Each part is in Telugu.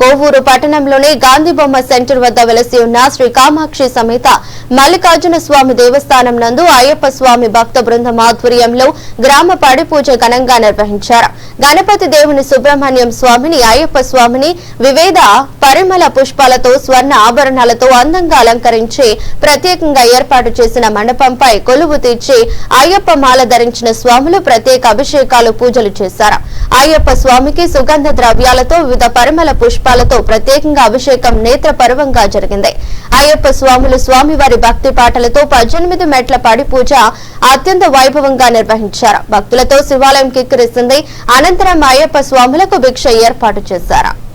కోవూరు పట్టణంలోని గాంధీ బొమ్మ సెంటర్ వద్ద వెలసి ఉన్న శ్రీ కామాక్షి సమేత మల్లికార్జున స్వామి దేవస్థానం నందు అయ్యప్ప స్వామి భక్త బృందం ఆధ్వర్యంలో గ్రామ పడిపూజ ఘనంగా నిర్వహించారు. గణపతి దేవుని సుబ్రహ్మణ్యం స్వామిని అయ్యప్ప స్వామిని వివిధ పరిమళ పుష్పాలతో స్వర్ణ ఆభరణాలతో అందంగా అలంకరించి ప్రత్యేకంగా ఏర్పాటు చేసిన మండపంపై కొలువు తీర్చి అయ్యప్ప మాల ధరించిన స్వాములు ప్రత్యేక అభిషేకాలు పూజలు చేశారు. అయ్యప్ప స్వామికి సుగంధ ద్రవ్యాలతో వివిధ పరిమళ పుష్పాలతో ప్రత్యేకంగా అభిషేకం నేత్ర పర్వంగా జరిగింది. అయ్యప్ప స్వాములు స్వామివారి భక్తి పాటలతో పద్దెనిమిది మెట్ల పడి పూజ అత్యంత వైభవంగా నిర్వహించారు. భక్తులతో శివాలయం కిక్కిరిస్తుంది. అనంతరం అయ్యప్ప స్వాములకు భిక్ష ఏర్పాటు చేశారు.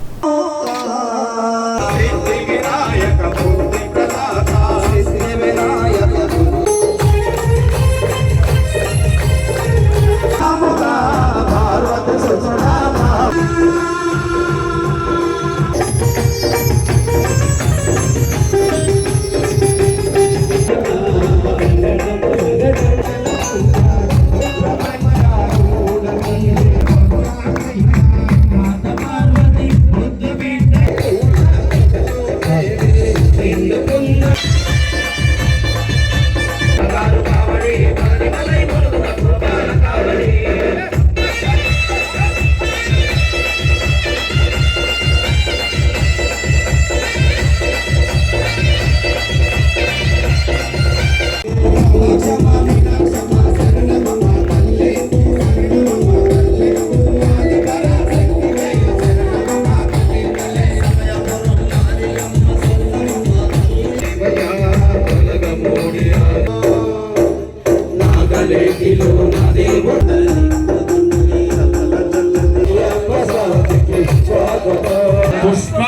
పుష్ప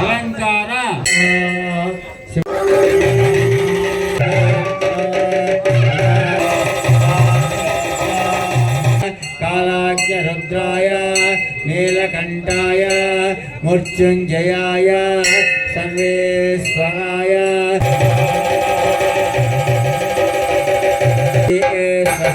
అలంకార. కాలాగ్య రుద్రాయ నీలకంఠాయ మృత్యుంజయాయ సర్వేశ్వరాయ.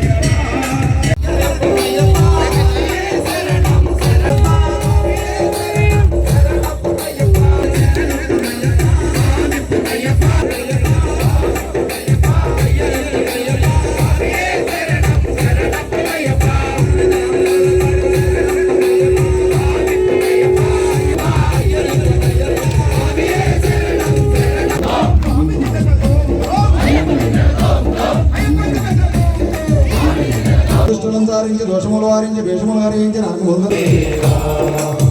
Yeah. దుష్టులను దోషములు వారించి భీషములు వారించి నాకు ముందు